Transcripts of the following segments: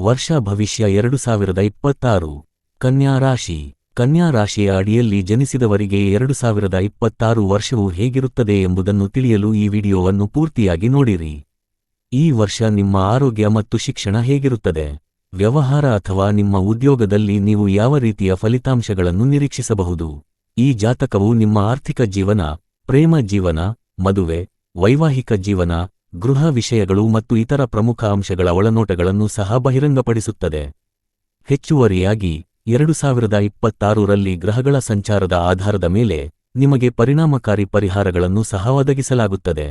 ವರ್ಷ ಭವಿಷ್ಯ ಎರಡು ಸಾವಿರದ ಇಪ್ಪತ್ತಾರು. ಕನ್ಯಾ ರಾಶಿ. ಕನ್ಯಾ ರಾಶಿಯ ಅಡಿಯಲ್ಲಿ ಜನಿಸಿದವರಿಗೆ ಎರಡು ಸಾವಿರದ ಇಪ್ಪತ್ತಾರು ವರ್ಷವು ಹೇಗಿರುತ್ತದೆ ಎಂಬುದನ್ನು ತಿಳಿಯಲು ಈ ವಿಡಿಯೋವನ್ನು ಪೂರ್ತಿಯಾಗಿ ನೋಡಿರಿ. ಈ ವರ್ಷ ನಿಮ್ಮ ಆರೋಗ್ಯ ಮತ್ತು ಶಿಕ್ಷಣ ಹೇಗಿರುತ್ತದೆ? ವ್ಯವಹಾರ ಅಥವಾ ನಿಮ್ಮ ಉದ್ಯೋಗದಲ್ಲಿ ನೀವು ಯಾವ ರೀತಿಯ ಫಲಿತಾಂಶಗಳನ್ನು ನಿರೀಕ್ಷಿಸಬಹುದು? ಈ ಜಾತಕವು ನಿಮ್ಮ ಆರ್ಥಿಕ ಜೀವನ, ಪ್ರೇಮ ಜೀವನ, ಮದುವೆ, ವೈವಾಹಿಕ ಜೀವನ ಗೃಹ ವಿಷಯಗಳು ಮತ್ತು ಇತರ ಪ್ರಮುಖ ಅಂಶಗಳ ಒಳನೋಟಗಳನ್ನು ಸಹ ಬಹಿರಂಗಪಡಿಸುತ್ತದೆ. ಹೆಚ್ಚುವರಿಯಾಗಿ, ಎರಡು ಸಾವಿರದ ಇಪ್ಪತ್ತಾರರಲ್ಲಿ ಗ್ರಹಗಳ ಸಂಚಾರದ ಆಧಾರದ ಮೇಲೆ ನಿಮಗೆ ಪರಿಣಾಮಕಾರಿ ಪರಿಹಾರಗಳನ್ನು ಸಹ ಒದಗಿಸಲಾಗುತ್ತದೆ.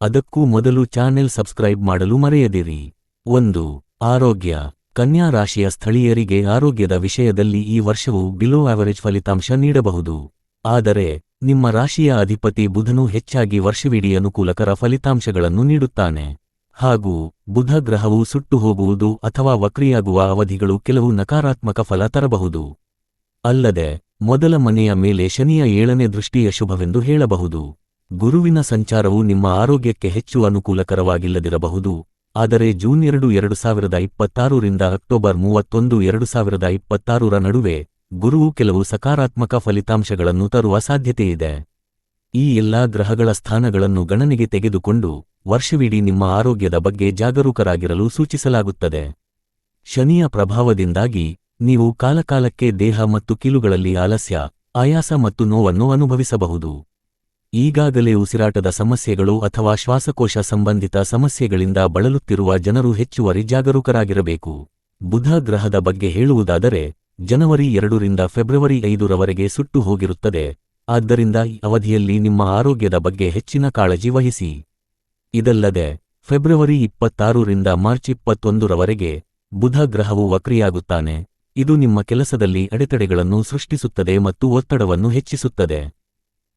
ಅದಕ್ಕೂ ಮೊದಲು ಚಾನೆಲ್ ಸಬ್ಸ್ಕ್ರೈಬ್ ಮಾಡಲು ಮರೆಯದಿರಿ. ಒಂದು, ಆರೋಗ್ಯ. ಕನ್ಯಾ ರಾಶಿಯ ಸ್ಥಳೀಯರಿಗೆ ಆರೋಗ್ಯದ ವಿಷಯದಲ್ಲಿ ಈ ವರ್ಷವು ಬಿಲೋ ಆವರೇಜ್ ಫಲಿತಾಂಶ ನೀಡಬಹುದು. ಆದರೆ ನಿಮ್ಮ ರಾಶಿಯ ಅಧಿಪತಿ ಬುಧನು ಹೆಚ್ಚಾಗಿ ವರ್ಷವಿಡೀ ಅನುಕೂಲಕರ ಫಲಿತಾಂಶಗಳನ್ನು ನೀಡುತ್ತಾನೆ. ಹಾಗೂ ಬುಧ ಗ್ರಹವು ಸುಟ್ಟು ಹೋಗುವುದು ಅಥವಾ ವಕ್ರಿಯಾಗುವ ಅವಧಿಗಳು ಕೆಲವು ನಕಾರಾತ್ಮಕ ಫಲ ತರಬಹುದು. ಅಲ್ಲದೆ, ಮೊದಲ ಮನೆಯ ಮೇಲೆ ಶನಿಯ ಏಳನೇ ದೃಷ್ಟಿಯ ಶುಭವೆಂದು ಹೇಳಬಹುದು. ಗುರುವಿನ ಸಂಚಾರವು ನಿಮ್ಮ ಆರೋಗ್ಯಕ್ಕೆ ಹೆಚ್ಚು ಅನುಕೂಲಕರವಾಗಿಲ್ಲದಿರಬಹುದು. ಆದರೆ ಜೂನ್ ಎರಡು ಎರಡು ಸಾವಿರದ ಇಪ್ಪತ್ತಾರರಿಂದ ಅಕ್ಟೋಬರ್ ಮೂವತ್ತೊಂದು, ಎರಡು ಸಾವಿರದ ಇಪ್ಪತ್ತಾರರ ನಡುವೆ ಗುರುವು ಕೆಲವು ಸಕಾರಾತ್ಮಕ ಫಲಿತಾಂಶಗಳನ್ನು ತರುವ ಸಾಧ್ಯತೆಯಿದೆ. ಈ ಎಲ್ಲಾ ಗ್ರಹಗಳ ಸ್ಥಾನಗಳನ್ನು ಗಣನೆಗೆ ತೆಗೆದುಕೊಂಡು ವರ್ಷವಿಡೀ ನಿಮ್ಮ ಆರೋಗ್ಯದ ಬಗ್ಗೆ ಜಾಗರೂಕರಾಗಿರಲು ಸೂಚಿಸಲಾಗುತ್ತದೆ. ಶನಿಯ ಪ್ರಭಾವದಿಂದಾಗಿ ನೀವು ಕಾಲಕಾಲಕ್ಕೆ ದೇಹ ಮತ್ತು ಕೀಲುಗಳಲ್ಲಿ ಆಲಸ್ಯ, ಆಯಾಸ ಮತ್ತು ನೋವನ್ನು ಅನುಭವಿಸಬಹುದು. ಈಗಾಗಲೇ ಉಸಿರಾಟದ ಸಮಸ್ಯೆಗಳು ಅಥವಾ ಶ್ವಾಸಕೋಶ ಸಂಬಂಧಿತ ಸಮಸ್ಯೆಗಳಿಂದ ಬಳಲುತ್ತಿರುವ ಜನರು ಹೆಚ್ಚುವರಿ ಜಾಗರೂಕರಾಗಿರಬೇಕು. ಬುಧ ಗ್ರಹದ ಬಗ್ಗೆ ಹೇಳುವುದಾದರೆ ಜನವರಿ ಎರಡರಿಂದ ಫೆಬ್ರವರಿ ಐದರವರೆಗೆ ಸುಟ್ಟು ಹೋಗಿರುತ್ತದೆ. ಆದ್ದರಿಂದ ಈ ಅವಧಿಯಲ್ಲಿ ನಿಮ್ಮ ಆರೋಗ್ಯದ ಬಗ್ಗೆ ಹೆಚ್ಚಿನ ಕಾಳಜಿ ವಹಿಸಿ. ಇದಲ್ಲದೆ, ಫೆಬ್ರವರಿ ಇಪ್ಪತ್ತಾರರಿಂದ ಮಾರ್ಚ್ ಇಪ್ಪತ್ತೊಂದರವರೆಗೆ ಬುಧ ಗ್ರಹವು ವಕ್ರಿಯಾಗುತ್ತಾನೆ. ಇದು ನಿಮ್ಮ ಕೆಲಸದಲ್ಲಿ ಅಡೆತಡೆಗಳನ್ನು ಸೃಷ್ಟಿಸುತ್ತದೆ ಮತ್ತು ಒತ್ತಡವನ್ನು ಹೆಚ್ಚಿಸುತ್ತದೆ.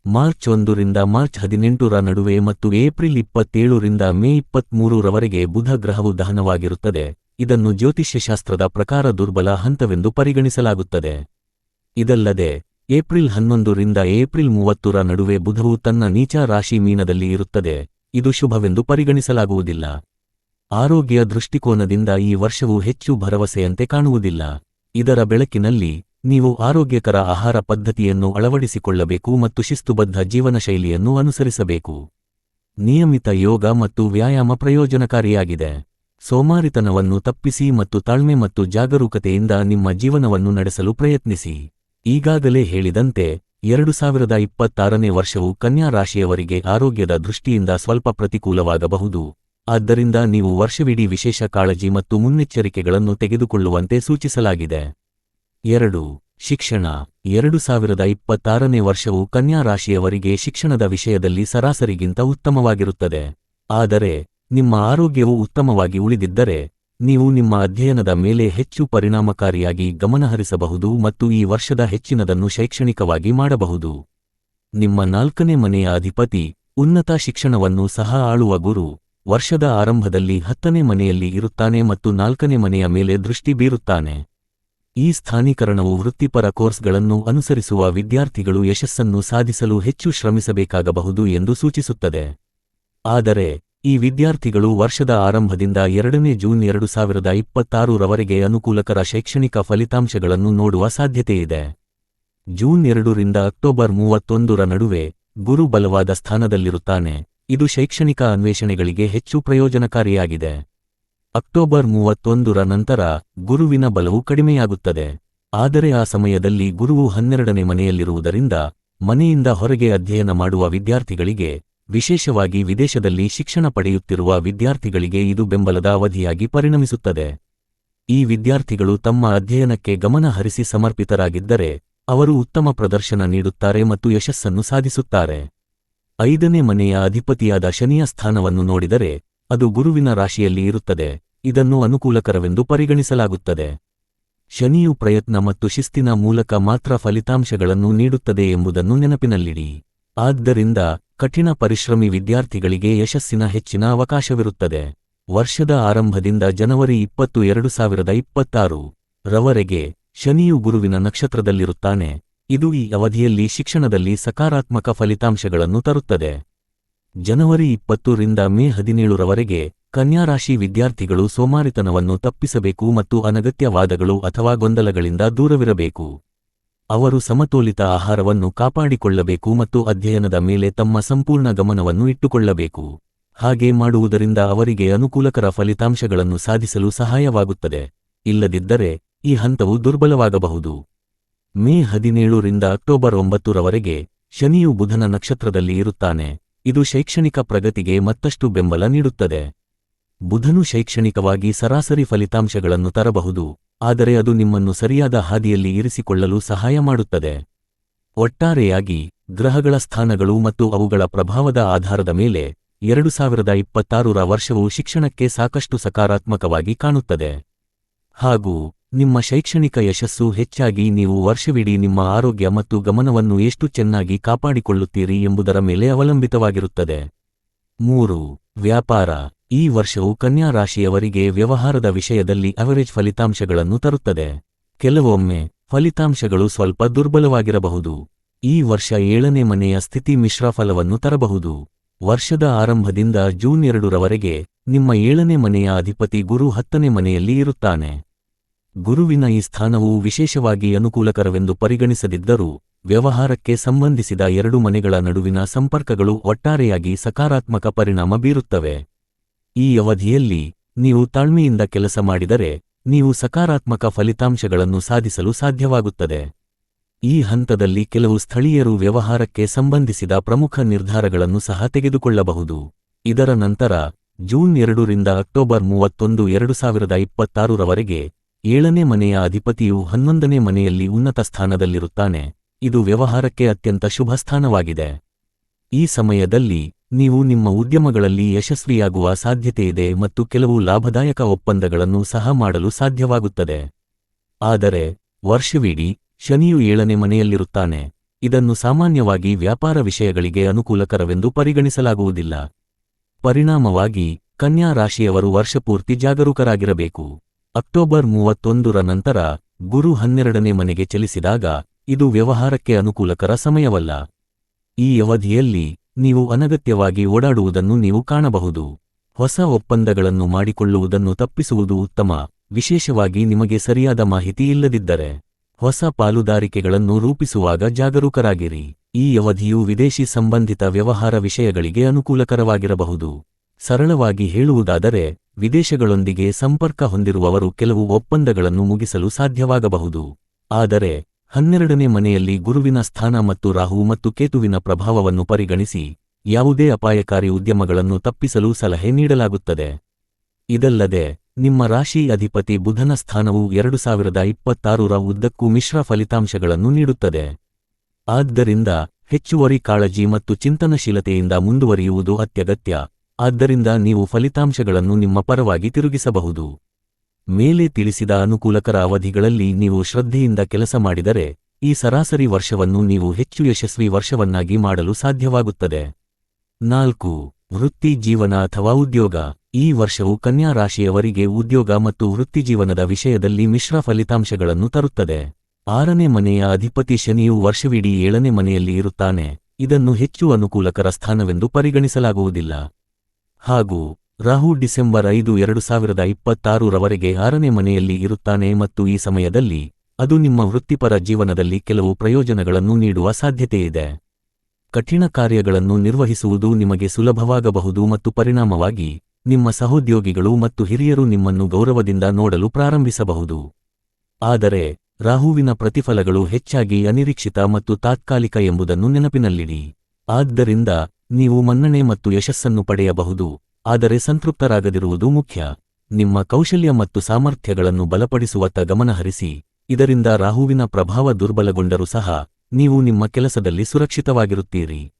ಮಾರ್ಚ್ ಒಂದರಿಂದ ಮಾರ್ಚ್ ಹದಿನೆಂಟರ ನಡುವೆ ಮತ್ತು ಏಪ್ರಿಲ್ ಇಪ್ಪತ್ತೇಳರಿಂದ ಮೇ ಇಪ್ಪತ್ಮೂರರವರೆಗೆ ಬುಧ ಗ್ರಹವು ದಹನವಾಗಿರುತ್ತದೆ. ಇದನ್ನು ಜ್ಯೋತಿಷ್ಯಶಾಸ್ತ್ರದ ಪ್ರಕಾರ ದುರ್ಬಲ ಹಂತವೆಂದು ಪರಿಗಣಿಸಲಾಗುತ್ತದೆ. ಇದಲ್ಲದೆ, ಏಪ್ರಿಲ್ ಹನ್ನೊಂದರಿಂದ ಏಪ್ರಿಲ್ ಮೂವತ್ತರ ನಡುವೆ ಬುಧವು ತನ್ನ ನೀಚ ರಾಶಿ ಮೀನದಲ್ಲಿ ಇರುತ್ತದೆ. ಇದು ಶುಭವೆಂದು ಪರಿಗಣಿಸಲಾಗುವುದಿಲ್ಲ. ಆರೋಗ್ಯ ದೃಷ್ಟಿಕೋನದಿಂದ ಈ ವರ್ಷವು ಹೆಚ್ಚು ಭರವಸೆಯಂತೆ ಕಾಣುವುದಿಲ್ಲ. ಇದರ ಬೆಳಕಿನಲ್ಲಿ ನೀವು ಆರೋಗ್ಯಕರ ಆಹಾರ ಪದ್ಧತಿಯನ್ನು ಅಳವಡಿಸಿಕೊಳ್ಳಬೇಕು ಮತ್ತು ಶಿಸ್ತುಬದ್ಧ ಜೀವನಶೈಲಿಯನ್ನು ಅನುಸರಿಸಬೇಕು. ನಿಯಮಿತ ಯೋಗ ಮತ್ತು ವ್ಯಾಯಾಮ ಪ್ರಯೋಜನಕಾರಿಯಾಗಿದೆ. ಸೋಮಾರಿತನವನ್ನು ತಪ್ಪಿಸಿ ಮತ್ತು ತಾಳ್ಮೆ ಮತ್ತು ಜಾಗರೂಕತೆಯಿಂದ ನಿಮ್ಮ ಜೀವನವನ್ನು ನಡೆಸಲು ಪ್ರಯತ್ನಿಸಿ. ಈಗಾಗಲೇ ಹೇಳಿದಂತೆ, ಎರಡು ಸಾವಿರದ ಇಪ್ಪತ್ತಾರನೇ ವರ್ಷವು ಕನ್ಯಾ ರಾಶಿಯವರಿಗೆ ಆರೋಗ್ಯದ ದೃಷ್ಟಿಯಿಂದ ಸ್ವಲ್ಪ ಪ್ರತಿಕೂಲವಾಗಬಹುದು. ಆದ್ದರಿಂದ ನೀವು ವರ್ಷವಿಡೀ ವಿಶೇಷ ಕಾಳಜಿ ಮತ್ತು ಮುನ್ನೆಚ್ಚರಿಕೆಗಳನ್ನು ತೆಗೆದುಕೊಳ್ಳುವಂತೆ ಸೂಚಿಸಲಾಗಿದೆ. ಎರಡು, ಶಿಕ್ಷಣ. ಎರಡು ಸಾವಿರದ ಇಪ್ಪತ್ತಾರನೇ ವರ್ಷವು ಕನ್ಯಾ ರಾಶಿಯವರಿಗೆ ಶಿಕ್ಷಣದ ವಿಷಯದಲ್ಲಿ ಸರಾಸರಿಗಿಂತ ಉತ್ತಮವಾಗಿರುತ್ತದೆ. ಆದರೆ ನಿಮ್ಮ ಆರೋಗ್ಯವು ಉತ್ತಮವಾಗಿ ಉಳಿದಿದ್ದರೆ, ನೀವು ನಿಮ್ಮ ಅಧ್ಯಯನದ ಮೇಲೆ ಹೆಚ್ಚು ಪರಿಣಾಮಕಾರಿಯಾಗಿ ಗಮನಹರಿಸಬಹುದು ಮತ್ತು ಈ ವರ್ಷದ ಹೆಚ್ಚಿನದನ್ನು ಶೈಕ್ಷಣಿಕವಾಗಿ ಮಾಡಬಹುದು. ನಿಮ್ಮ ನಾಲ್ಕನೇ ಮನೆಯ ಅಧಿಪತಿ, ಉನ್ನತ ಶಿಕ್ಷಣವನ್ನು ಸಹ ಆಳುವ ಗುರು, ವರ್ಷದ ಆರಂಭದಲ್ಲಿ ಹತ್ತನೇ ಮನೆಯಲ್ಲಿ ಇರುತ್ತಾನೆ ಮತ್ತು ನಾಲ್ಕನೇ ಮನೆಯ ಮೇಲೆ ದೃಷ್ಟಿ ಬೀರುತ್ತಾನೆ. ಈ ಸ್ಥಾನೀಕರಣವು ವೃತ್ತಿಪರ ಕೋರ್ಸ್ಗಳನ್ನು ಅನುಸರಿಸುವ ವಿದ್ಯಾರ್ಥಿಗಳು ಯಶಸ್ಸನ್ನು ಸಾಧಿಸಲು ಹೆಚ್ಚು ಶ್ರಮಿಸಬೇಕಾಗಬಹುದು ಎಂದು ಸೂಚಿಸುತ್ತದೆ. ಆದರೆ ಈ ವಿದ್ಯಾರ್ಥಿಗಳು ವರ್ಷದ ಆರಂಭದಿಂದ ಎರಡನೇ ಜೂನ್ ಎರಡು ಸಾವಿರದ ಇಪ್ಪತ್ತಾರರವರೆಗೆ ಅನುಕೂಲಕರ ಶೈಕ್ಷಣಿಕ ಫಲಿತಾಂಶಗಳನ್ನು ನೋಡುವ ಸಾಧ್ಯತೆಯಿದೆ. ಜೂನ್ ಎರಡರಿಂದ ಅಕ್ಟೋಬರ್ ಮೂವತ್ತೊಂದರ ನಡುವೆ ಗುರು ಬಲವಾದ ಸ್ಥಾನದಲ್ಲಿರುತ್ತಾನೆ. ಇದು ಶೈಕ್ಷಣಿಕ ಅನ್ವೇಷಣೆಗಳಿಗೆ ಹೆಚ್ಚು ಪ್ರಯೋಜನಕಾರಿಯಾಗಿದೆ. ಅಕ್ಟೋಬರ್ ಮೂವತ್ತೊಂದರ ನಂತರ ಗುರುವಿನ ಬಲವು ಕಡಿಮೆಯಾಗುತ್ತದೆ. ಆದರೆ ಆ ಸಮಯದಲ್ಲಿ ಗುರುವು ಹನ್ನೆರಡನೇ ಮನೆಯಲ್ಲಿರುವುದರಿಂದ ಮನೆಯಿಂದ ಹೊರಗೆ ಅಧ್ಯಯನ ಮಾಡುವ ವಿದ್ಯಾರ್ಥಿಗಳಿಗೆ ವಿಶೇಷವಾಗಿ ವಿದೇಶದಲ್ಲಿ ಶಿಕ್ಷಣ ಪಡೆಯುತ್ತಿರುವ ವಿದ್ಯಾರ್ಥಿಗಳಿಗೆ ಇದು ಬೆಂಬಲದ ಅವಧಿಯಾಗಿ ಪರಿಣಮಿಸುತ್ತದೆ. ಈ ವಿದ್ಯಾರ್ಥಿಗಳು ತಮ್ಮ ಅಧ್ಯಯನಕ್ಕೆ ಗಮನ ಹರಿಸಿ ಸಮರ್ಪಿತರಾಗಿದ್ದರೆ, ಅವರು ಉತ್ತಮ ಪ್ರದರ್ಶನ ನೀಡುತ್ತಾರೆ ಮತ್ತು ಯಶಸ್ಸನ್ನು ಸಾಧಿಸುತ್ತಾರೆ. ಐದನೇ ಮನೆಯ ಅಧಿಪತಿಯಾದ ಶನಿಯ ಸ್ಥಾನವನ್ನು ನೋಡಿದರೆ, ಅದು ಗುರುವಿನ ರಾಶಿಯಲ್ಲಿ ಇರುತ್ತದೆ. ಇದನ್ನು ಅನುಕೂಲಕರವೆಂದು ಪರಿಗಣಿಸಲಾಗುತ್ತದೆ. ಶನಿಯು ಪ್ರಯತ್ನ ಮತ್ತು ಶಿಸ್ತಿನ ಮೂಲಕ ಮಾತ್ರ ಫಲಿತಾಂಶಗಳನ್ನು ನೀಡುತ್ತದೆ ಎಂಬುದನ್ನು ನೆನಪಿನಲ್ಲಿಡಿ. ಆದ್ದರಿಂದ ಕಠಿಣ ಪರಿಶ್ರಮಿ ವಿದ್ಯಾರ್ಥಿಗಳಿಗೆ ಯಶಸ್ಸಿನ ಹೆಚ್ಚಿನ ಅವಕಾಶವಿರುತ್ತದೆ. ವರ್ಷದ ಆರಂಭದಿಂದ ಜನವರಿ ಇಪ್ಪತ್ತು ಎರಡು ಸಾವಿರದ ಇಪ್ಪತ್ತಾರು ರವರೆಗೆ ಶನಿಯು ಗುರುವಿನ ನಕ್ಷತ್ರದಲ್ಲಿರುತ್ತಾನೆ. ಇದು ಈ ಅವಧಿಯಲ್ಲಿ ಶಿಕ್ಷಣದಲ್ಲಿ ಸಕಾರಾತ್ಮಕ ಫಲಿತಾಂಶಗಳನ್ನು ತರುತ್ತದೆ. ಜನವರಿ ಇಪ್ಪತ್ತರಿಂದ ಮೇ ಹದಿನೇಳರವರೆಗೆ ಕನ್ಯಾರಾಶಿ ವಿದ್ಯಾರ್ಥಿಗಳು ಸೋಮಾರಿತನವನ್ನು ತಪ್ಪಿಸಬೇಕು ಮತ್ತು ಅನಗತ್ಯವಾದಗಳು ಅಥವಾ ಗೊಂದಲಗಳಿಂದ ದೂರವಿರಬೇಕು. ಅವರು ಸಮತೋಲಿತ ಆಹಾರವನ್ನು ಕಾಪಾಡಿಕೊಳ್ಳಬೇಕು ಮತ್ತು ಅಧ್ಯಯನದ ಮೇಲೆ ತಮ್ಮ ಸಂಪೂರ್ಣ ಗಮನವನ್ನು ಇಟ್ಟುಕೊಳ್ಳಬೇಕು. ಹಾಗೆ ಮಾಡುವುದರಿಂದ ಅವರಿಗೆ ಅನುಕೂಲಕರ ಫಲಿತಾಂಶಗಳನ್ನು ಸಾಧಿಸಲು ಸಹಾಯವಾಗುತ್ತದೆ. ಇಲ್ಲದಿದ್ದರೆ, ಈ ಹಂತವು ದುರ್ಬಲವಾಗಬಹುದು. ಮೇ ಹದಿನೇಳರಿಂದ ಅಕ್ಟೋಬರ್ ಒಂಬತ್ತರವರೆಗೆ ಶನಿಯು ಬುಧನ ನಕ್ಷತ್ರದಲ್ಲಿ ಇರುತ್ತಾನೆ. ಇದು ಶೈಕ್ಷಣಿಕ ಪ್ರಗತಿಗೆ ಮತ್ತಷ್ಟು ಬೆಂಬಲ ನೀಡುತ್ತದೆ. ಬುಧನು ಶೈಕ್ಷಣಿಕವಾಗಿ ಸರಾಸರಿ ಫಲಿತಾಂಶಗಳನ್ನು ತರಬಹುದು. ಆದರೆ ಅದು ನಿಮ್ಮನ್ನು ಸರಿಯಾದ ಹಾದಿಯಲ್ಲಿ ಇರಿಸಿಕೊಳ್ಳಲು ಸಹಾಯ ಮಾಡುತ್ತದೆ. ಒಟ್ಟಾರೆಯಾಗಿ, ಗ್ರಹಗಳ ಸ್ಥಾನಗಳು ಮತ್ತು ಅವುಗಳ ಪ್ರಭಾವದ ಆಧಾರದ ಮೇಲೆ ಎರಡು ಸಾವಿರದ ಇಪ್ಪತ್ತಾರರ ವರ್ಷವು ಶಿಕ್ಷಣಕ್ಕೆ ಸಾಕಷ್ಟು ಸಕಾರಾತ್ಮಕವಾಗಿ ಕಾಣುತ್ತದೆ. ಹಾಗೂ, ನಿಮ್ಮ ಶೈಕ್ಷಣಿಕ ಯಶಸ್ಸು ಹೆಚ್ಚಾಗಿ ನೀವು ವರ್ಷವಿಡೀ ನಿಮ್ಮ ಆರೋಗ್ಯ ಮತ್ತು ಗಮನವನ್ನು ಎಷ್ಟು ಚೆನ್ನಾಗಿ ಕಾಪಾಡಿಕೊಳ್ಳುತ್ತೀರಿ ಎಂಬುದರ ಮೇಲೆ ಅವಲಂಬಿತವಾಗಿರುತ್ತದೆ. ಮೂರು, ವ್ಯಾಪಾರ. ಈ ವರ್ಷವು ಕನ್ಯಾ ರಾಶಿಯವರಿಗೆ ವ್ಯವಹಾರದ ವಿಷಯದಲ್ಲಿ ಅವರೇಜ್ ಫಲಿತಾಂಶಗಳನ್ನು ತರುತ್ತದೆ. ಕೆಲವೊಮ್ಮೆ ಫಲಿತಾಂಶಗಳು ಸ್ವಲ್ಪ ದುರ್ಬಲವಾಗಿರಬಹುದು. ಈ ವರ್ಷ ಏಳನೇ ಮನೆಯ ಸ್ಥಿತಿ ಮಿಶ್ರಫಲವನ್ನು ತರಬಹುದು. ವರ್ಷದ ಆರಂಭದಿಂದ ಜೂನ್ ಎರಡರವರೆಗೆ ನಿಮ್ಮ ಏಳನೇ ಮನೆಯ ಅಧಿಪತಿ ಗುರು ಹತ್ತನೇ ಮನೆಯಲ್ಲಿ ಇರುತ್ತಾನೆ. ಗುರುವಿನ ಈ ಸ್ಥಾನವು ವಿಶೇಷವಾಗಿ ಅನುಕೂಲಕರವೆಂದು ಪರಿಗಣಿಸದಿದ್ದರೂ ವ್ಯವಹಾರಕ್ಕೆ ಸಂಬಂಧಿಸಿದ ಎರಡು ಮನೆಗಳ ನಡುವಿನ ಸಂಪರ್ಕಗಳು ಒಟ್ಟಾರೆಯಾಗಿ ಸಕಾರಾತ್ಮಕ ಪರಿಣಾಮ ಬೀರುತ್ತವೆ. ಈ ಅವಧಿಯಲ್ಲಿ ನೀವು ತಾಳ್ಮೆಯಿಂದ ಕೆಲಸ ಮಾಡಿದರೆ ನೀವು ಸಕಾರಾತ್ಮಕ ಫಲಿತಾಂಶಗಳನ್ನು ಸಾಧಿಸಲು ಸಾಧ್ಯವಾಗುತ್ತದೆ. ಈ ಹಂತದಲ್ಲಿ ಕೆಲವು ಸ್ಥಳೀಯರು ವ್ಯವಹಾರಕ್ಕೆ ಸಂಬಂಧಿಸಿದ ಪ್ರಮುಖ ನಿರ್ಧಾರಗಳನ್ನು ಸಹ ತೆಗೆದುಕೊಳ್ಳಬಹುದು. ಇದರ ನಂತರ, ಜೂನ್ ಎರಡರಿಂದ ಅಕ್ಟೋಬರ್ ಮೂವತ್ತೊಂದು ಎರಡು ಸಾವಿರದ ಇಪ್ಪತ್ತಾರರವರೆಗೆ ಏಳನೇ ಮನೆಯ ಅಧಿಪತಿಯು ಹನ್ನೊಂದನೇ ಮನೆಯಲ್ಲಿ ಉನ್ನತ ಸ್ಥಾನದಲ್ಲಿರುತ್ತಾನೆ. ಇದು ವ್ಯವಹಾರಕ್ಕೆ ಅತ್ಯಂತ ಶುಭ ಸ್ಥಾನವಾಗಿದೆ ಈ ಸಮಯದಲ್ಲಿ ನೀವು ನಿಮ್ಮ ಉದ್ಯಮಗಳಲ್ಲಿ ಯಶಸ್ವಿಯಾಗುವ ಸಾಧ್ಯತೆಯಿದೆ ಮತ್ತು ಕೆಲವು ಲಾಭದಾಯಕ ಒಪ್ಪಂದಗಳನ್ನು ಸಹ ಮಾಡಲು ಸಾಧ್ಯವಾಗುತ್ತದೆ. ಆದರೆ, ವರ್ಷವಿಡೀ ಶನಿಯು ಏಳನೇ ಮನೆಯಲ್ಲಿರುತ್ತಾನೆ. ಇದನ್ನು ಸಾಮಾನ್ಯವಾಗಿ ವ್ಯಾಪಾರ ವಿಷಯಗಳಿಗೆ ಅನುಕೂಲಕರವೆಂದು ಪರಿಗಣಿಸಲಾಗುವುದಿಲ್ಲ. ಪರಿಣಾಮವಾಗಿ, ಕನ್ಯಾ ರಾಶಿಯವರು ವರ್ಷಪೂರ್ತಿ ಜಾಗರೂಕರಾಗಿರಬೇಕು. ಅಕ್ಟೋಬರ್ ಮೂವತ್ತೊಂದರ ನಂತರ ಗುರು ಹನ್ನೆರಡನೇ ಮನೆಗೆ ಚಲಿಸಿದಾಗ, ಇದು ವ್ಯವಹಾರಕ್ಕೆ ಅನುಕೂಲಕರ ಸಮಯವಲ್ಲ. ಈ ಅವಧಿಯಲ್ಲಿ ನೀವು ಅನಗತ್ಯವಾಗಿ ಓಡಾಡುವುದನ್ನು ನೀವು ಕಾಣಬಹುದು. ಹೊಸ ಒಪ್ಪಂದಗಳನ್ನು ಮಾಡಿಕೊಳ್ಳುವುದನ್ನು ತಪ್ಪಿಸುವುದು ಉತ್ತಮ. ವಿಶೇಷವಾಗಿ ನಿಮಗೆ ಸರಿಯಾದ ಮಾಹಿತಿ ಇಲ್ಲದಿದ್ದರೆ, ಹೊಸ ಪಾಲುದಾರಿಕೆಗಳನ್ನು ರೂಪಿಸುವಾಗ ಜಾಗರೂಕರಾಗಿರಿ. ಈ ಅವಧಿಯು ವಿದೇಶಿ ಸಂಬಂಧಿತ ವ್ಯವಹಾರ ವಿಷಯಗಳಿಗೆ ಅನುಕೂಲಕರವಾಗಿರಬಹುದು. ಸರಳವಾಗಿ ಹೇಳುವುದಾದರೆ, ವಿದೇಶಗಳೊಂದಿಗೆ ಸಂಪರ್ಕ ಹೊಂದಿರುವವರು ಕೆಲವು ಒಪ್ಪಂದಗಳನ್ನು ಮುಗಿಸಲು ಸಾಧ್ಯವಾಗಬಹುದು. ಆದರೆ ಹನ್ನೆರಡನೇ ಮನೆಯಲ್ಲಿ ಗುರುವಿನ ಸ್ಥಾನ ಮತ್ತು ರಾಹು ಮತ್ತು ಕೇತುವಿನ ಪ್ರಭಾವವನ್ನು ಪರಿಗಣಿಸಿ ಯಾವುದೇ ಅಪಾಯಕಾರಿ ಉದ್ಯಮಗಳನ್ನು ತಪ್ಪಿಸಲು ಸಲಹೆ ನೀಡಲಾಗುತ್ತದೆ. ಇದಲ್ಲದೆ, ನಿಮ್ಮ ರಾಶಿ ಅಧಿಪತಿ ಬುಧನ ಸ್ಥಾನವು ಎರಡು ಸಾವಿರದ ಇಪ್ಪತ್ತಾರರ ಉದ್ದಕ್ಕೂ ಮಿಶ್ರ ಫಲಿತಾಂಶಗಳನ್ನು ನೀಡುತ್ತದೆ. ಆದ್ದರಿಂದ, ಹೆಚ್ಚುವರಿ ಕಾಳಜಿ ಮತ್ತು ಚಿಂತನಶೀಲತೆಯಿಂದ ಮುಂದುವರಿಯುವುದು ಅತ್ಯಗತ್ಯ. ಆದ್ದರಿಂದ ನೀವು ಫಲಿತಾಂಶಗಳನ್ನು ನಿಮ್ಮ ಪರವಾಗಿ ತಿರುಗಿಸಬಹುದು. ಮೇಲೆ ತಿಳಿಸಿದ ಅನುಕೂಲಕರ ಅವಧಿಗಳಲ್ಲಿ ನೀವು ಶ್ರದ್ಧೆಯಿಂದ ಕೆಲಸ ಮಾಡಿದರೆ, ಈ ಸರಾಸರಿ ವರ್ಷವನ್ನು ನೀವು ಹೆಚ್ಚು ಯಶಸ್ವಿ ವರ್ಷವನ್ನಾಗಿ ಮಾಡಲು ಸಾಧ್ಯವಾಗುತ್ತದೆ. ನಾಲ್ಕು, ವೃತ್ತಿ ಜೀವನ ಅಥವಾ ಉದ್ಯೋಗ. ಈ ವರ್ಷವು ಕನ್ಯಾ ರಾಶಿಯವರಿಗೆ ಉದ್ಯೋಗ ಮತ್ತು ವೃತ್ತಿಜೀವನದ ವಿಷಯದಲ್ಲಿ ಮಿಶ್ರ ಫಲಿತಾಂಶಗಳನ್ನು ತರುತ್ತದೆ. ಆರನೇ ಮನೆಯ ಅಧಿಪತಿ ಶನಿಯು ವರ್ಷವಿಡೀ ಏಳನೇ ಮನೆಯಲ್ಲಿ ಇರುತ್ತಾನೆ. ಇದನ್ನು ಹೆಚ್ಚು ಅನುಕೂಲಕರ ಸ್ಥಾನವೆಂದು ಪರಿಗಣಿಸಲಾಗುವುದಿಲ್ಲ. ಹಾಗೂ ರಾಹು ಡಿಸೆಂಬರ್ ಐದು ಎರಡು ಸಾವಿರದ ಇಪ್ಪತ್ತಾರರವರೆಗೆ ಆರನೇ ಮನೆಯಲ್ಲಿ ಇರುತ್ತಾನೆ ಮತ್ತು ಈ ಸಮಯದಲ್ಲಿ ಅದು ನಿಮ್ಮ ವೃತ್ತಿಪರ ಜೀವನದಲ್ಲಿ ಕೆಲವು ಪ್ರಯೋಜನಗಳನ್ನು ನೀಡುವ ಸಾಧ್ಯತೆಯಿದೆ ಕಠಿಣ ಕಾರ್ಯಗಳನ್ನು ನಿರ್ವಹಿಸುವುದು ನಿಮಗೆ ಸುಲಭವಾಗಬಹುದು ಮತ್ತು ಪರಿಣಾಮವಾಗಿ ನಿಮ್ಮ ಸಹೋದ್ಯೋಗಿಗಳು ಮತ್ತು ಹಿರಿಯರು ನಿಮ್ಮನ್ನು ಗೌರವದಿಂದ ನೋಡಲು ಪ್ರಾರಂಭಿಸಬಹುದು. ಆದರೆ ರಾಹುವಿನ ಪ್ರತಿಫಲಗಳು ಹೆಚ್ಚಾಗಿ ಅನಿರೀಕ್ಷಿತ ಮತ್ತು ತಾತ್ಕಾಲಿಕ ಎಂಬುದನ್ನು ನೆನಪಿನಲ್ಲಿಡಿ. ಆದ್ದರಿಂದ ನೀವು ಮನ್ನಣೆ ಮತ್ತು ಯಶಸ್ಸನ್ನು ಪಡೆಯಬಹುದು. ಆದರೆ ಸಂತೃಪ್ತರಾಗದಿರುವುದು ಮುಖ್ಯ. ನಿಮ್ಮ ಕೌಶಲ್ಯ ಮತ್ತು ಸಾಮರ್ಥ್ಯಗಳನ್ನು ಬಲಪಡಿಸುವತ್ತ ಗಮನಹರಿಸಿ, ಇದರಿಂದ ರಾಹುವಿನ ಪ್ರಭಾವ ದುರ್ಬಲಗೊಂಡರೂ ಸಹ ನೀವು ನಿಮ್ಮ ಕೆಲಸದಲ್ಲಿ ಸುರಕ್ಷಿತವಾಗಿರುತ್ತೀರಿ.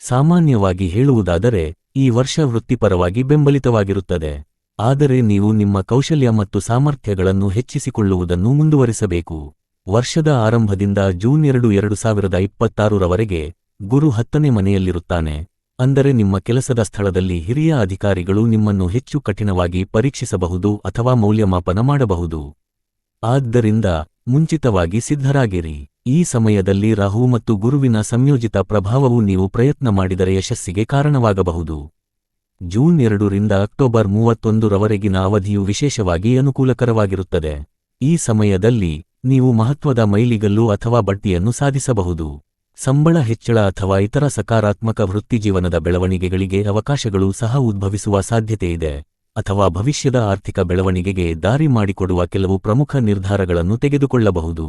ಸಾಮಾನ್ಯವಾಗಿ ಹೇಳುವುದಾದರೆ, ಈ ವರ್ಷ ವೃತ್ತಿಪರವಾಗಿ ಬೆಂಬಲಿತವಾಗಿರುತ್ತದೆ. ಆದರೆ ನೀವು ನಿಮ್ಮ ಕೌಶಲ್ಯ ಮತ್ತು ಸಾಮರ್ಥ್ಯಗಳನ್ನು ಹೆಚ್ಚಿಸಿಕೊಳ್ಳುವುದನ್ನು ಮುಂದುವರಿಸಬೇಕು. ವರ್ಷದ ಆರಂಭದಿಂದ ಜೂನ್ ಎರಡು ಎರಡು ಸಾವಿರದ ಇಪ್ಪತ್ತಾರರವರೆಗೆ ಗುರು ಹತ್ತನೇ ಮನೆಯಲ್ಲಿರುತ್ತಾನೆ. ಅಂದರೆ ನಿಮ್ಮ ಕೆಲಸದ ಸ್ಥಳದಲ್ಲಿ ಹಿರಿಯ ಅಧಿಕಾರಿಗಳು ನಿಮ್ಮನ್ನು ಹೆಚ್ಚು ಕಠಿಣವಾಗಿ ಪರೀಕ್ಷಿಸಬಹುದು ಅಥವಾ ಮೌಲ್ಯಮಾಪನ ಮಾಡಬಹುದು. ಆದ್ದರಿಂದ ಮುಂಚಿತವಾಗಿ ಸಿದ್ಧರಾಗಿರಿ. ಈ ಸಮಯದಲ್ಲಿ ರಾಹು ಮತ್ತು ಗುರುವಿನ ಸಂಯೋಜಿತ ಪ್ರಭಾವವು ನೀವು ಪ್ರಯತ್ನ ಮಾಡಿದರೆ ಯಶಸ್ಸಿಗೆ ಕಾರಣವಾಗಬಹುದು. ಜೂನ್ ಎರಡರಿಂದ ಅಕ್ಟೋಬರ್ ಮೂವತ್ತೊಂದರವರೆಗಿನ ಅವಧಿಯು ವಿಶೇಷವಾಗಿ ಅನುಕೂಲಕರವಾಗಿರುತ್ತದೆ. ಈ ಸಮಯದಲ್ಲಿ ನೀವು ಮಹತ್ವದ ಮೈಲಿಗಲ್ಲು ಅಥವಾ ಬಡ್ತಿಯನ್ನು ಸಾಧಿಸಬಹುದು. ಸಂಬಳ ಹೆಚ್ಚಳ ಅಥವಾ ಇತರ ಸಕಾರಾತ್ಮಕ ವೃತ್ತಿಜೀವನದ ಬೆಳವಣಿಗೆಗಳಿಗೆ ಅವಕಾಶಗಳು ಸಹ ಉದ್ಭವಿಸುವ ಸಾಧ್ಯತೆಯಿದೆ ಅಥವಾ ಭವಿಷ್ಯದ ಆರ್ಥಿಕ ಬೆಳವಣಿಗೆಗೆ ದಾರಿ ಮಾಡಿಕೊಡುವ ಕೆಲವು ಪ್ರಮುಖ ನಿರ್ಧಾರಗಳನ್ನು ತೆಗೆದುಕೊಳ್ಳಬಹುದು.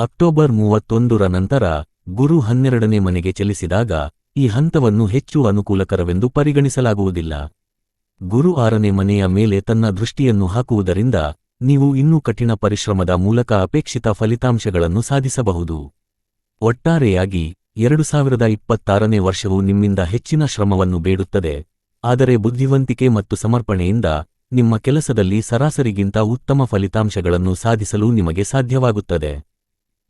ಅಕ್ಟೋಬರ್ ಮೂವತ್ತೊಂದರ ನಂತರ, ಗುರು ಹನ್ನೆರಡನೇ ಮನೆಗೆ ಚಲಿಸಿದಾಗ, ಈ ಹಂತವನ್ನು ಹೆಚ್ಚು ಅನುಕೂಲಕರವೆಂದು ಪರಿಗಣಿಸಲಾಗುವುದಿಲ್ಲ. ಗುರು ಆರನೇ ಮನೆಯ ಮೇಲೆ ತನ್ನ ದೃಷ್ಟಿಯನ್ನು ಹಾಕುವುದರಿಂದ, ನೀವು ಇನ್ನೂ ಕಠಿಣ ಪರಿಶ್ರಮದ ಮೂಲಕ ಅಪೇಕ್ಷಿತ ಫಲಿತಾಂಶಗಳನ್ನು ಸಾಧಿಸಬಹುದು. ಒಟ್ಟಾರೆಯಾಗಿ ಎರಡು ಸಾವಿರದ ಇಪ್ಪತ್ತಾರನೇ ವರ್ಷವು ನಿಮ್ಮಿಂದ ಹೆಚ್ಚಿನ ಶ್ರಮವನ್ನು ಬೇಡುತ್ತದೆ, ಆದರೆ ಬುದ್ಧಿವಂತಿಕೆ ಮತ್ತು ಸಮರ್ಪಣೆಯಿಂದ ನಿಮ್ಮ ಕೆಲಸದಲ್ಲಿ ಸರಾಸರಿಗಿಂತ ಉತ್ತಮ ಫಲಿತಾಂಶಗಳನ್ನು ಸಾಧಿಸಲು ನಿಮಗೆ ಸಾಧ್ಯವಾಗುತ್ತದೆ.